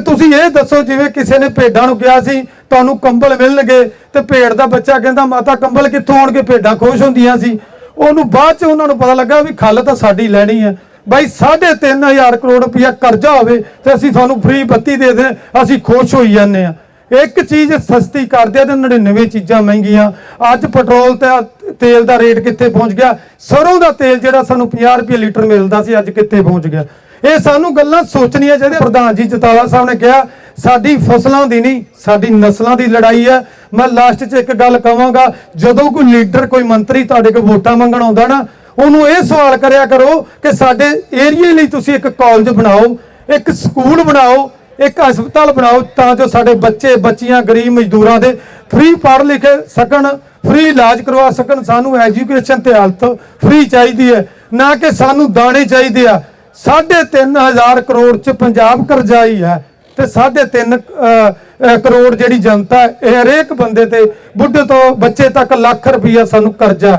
ਤੇ ਤੁਸੀਂ ਇਹ ਦੱਸੋ, ਜਿਵੇਂ ਕਿਸੇ ਨੇ ਭੇਡਾਂ ਨੂੰ ਕਿਹਾ ਸੀ, ਤੁਹਾਨੂੰ ਕੰਬਲ ਮਿਲਣਗੇ ਤੇ ਭੇਡ ਦਾ ਬੱਚਾ ਕਹਿੰਦਾ, ਮਾਤਾ, ਕੰਬਲ ਕਿੱਥੋਂ ਆਉਣਗੇ? ਭੇਡਾਂ ਖੁਸ਼ ਹੁੰਦੀਆਂ ਸੀ। ਉਹਨੂੰ ਬਾਅਦ ਚ ਉਹਨਾਂ ਨੂੰ ਪਤਾ ਲੱਗਾ ਵੀ ਖੱਲ ਤਾਂ ਸਾਡੀ ਲੈਣੀ ਹੈ। ਬਾਈ 3500 ਕਰੋੜ ਰੁਪਇਆ ਕਰਜ਼ਾ ਹੋਵੇ ਤੇ ਅਸੀਂ ਤੁਹਾਨੂੰ ਫ੍ਰੀ ਬੱਤੀ ਦੇ ਦੇ, ਅਸੀਂ ਖੁਸ਼ ਹੋਈ ਜਾਂਦੇ ਆ ਇੱਕ ਚੀਜ਼ ਸਸਤੀ ਕਰਦੇ ਆ ਤੇ 99 ਚੀਜ਼ਾਂ ਮਹਿੰਗੀਆਂ। ਅੱਜ ਪੈਟਰੋਲ ਤੇ ਤੇਲ ਦਾ ਰੇਟ ਕਿੱਥੇ ਪਹੁੰਚ ਗਿਆ? ਸਰੋਂ ਦਾ ਤੇਲ ਜਿਹੜਾ ਸਾਨੂੰ 50 ਰੁਪਏ ਲੀਟਰ ਮਿਲਦਾ ਸੀ, ਅੱਜ ਕਿੱਥੇ ਪਹੁੰਚ ਗਿਆ? ਇਹ ਸਾਨੂੰ ਗੱਲਾਂ ਸੋਚਣੀਆਂ ਚਾਹੀਦੀਆਂ। ਪ੍ਰਧਾਨ ਜੀ ਜਤਾਲਾ ਸਾਹਿਬ ਨੇ ਕਿਹਾ, ਸਾਡੀ ਫਸਲਾਂ ਦੀ ਨਹੀਂ, ਸਾਡੀ ਨਸਲਾਂ ਦੀ ਲੜਾਈ ਹੈ ਮੈਂ ਲਾਸਟ 'ਚ ਇੱਕ ਗੱਲ ਕਹਾਂਗਾ, ਜਦੋਂ ਕੋਈ ਲੀਡਰ, ਕੋਈ ਮੰਤਰੀ ਤੁਹਾਡੇ ਕੋਲ ਵੋਟਾਂ ਮੰਗਣ ਆਉਂਦਾ ਨਾ, ਉਹਨੂੰ ਇਹ ਸਵਾਲ ਕਰਿਆ ਕਰੋ ਕਿ ਸਾਡੇ ਏਰੀਏ ਲਈ ਤੁਸੀਂ ਇੱਕ ਕਾਲਜ ਬਣਾਓ, ਇੱਕ ਸਕੂਲ ਬਣਾਓ ਇੱਕ ਹਸਪਤਾਲ ਬਣਾਓ ਤਾਂ ਜੋ ਸਾਡੇ ਬੱਚੇ ਬੱਚੀਆਂ ਗਰੀਬ ਮਜ਼ਦੂਰਾਂ ਦੇ ਫ੍ਰੀ ਪੜ੍ਹ ਲਿਖ ਸਕਣ ਫ੍ਰੀ ਇਲਾਜ ਕਰਵਾ ਸਕਣ। ਸਾਨੂੰ ਐਜੂਕੇਸ਼ਨ ਤੇ ਹੈਲਥ ਫ੍ਰੀ ਚਾਹੀਦੀ ਹੈ। ਨਾ ਕਿ ਸਾਨੂੰ ਦਾਣੇ ਚਾਹੀਦੇ ਆ। 3500 ਕਰੋੜ ਚ ਪੰਜਾਬ ਕਰਜ਼ਾਈ ਹੈ ਤੇ 3.5 ਕਰੋੜ ਜਿਹੜੀ ਜਨਤਾ ਹੈ, ਇਹ ਹਰੇਕ ਬੰਦੇ ਤੇ ਬੁੱਢੇ ਤੋਂ ਬੱਚੇ ਤੱਕ ਲੱਖ ਰੁਪਈਆ ਸਾਨੂੰ ਕਰਜ਼ਾ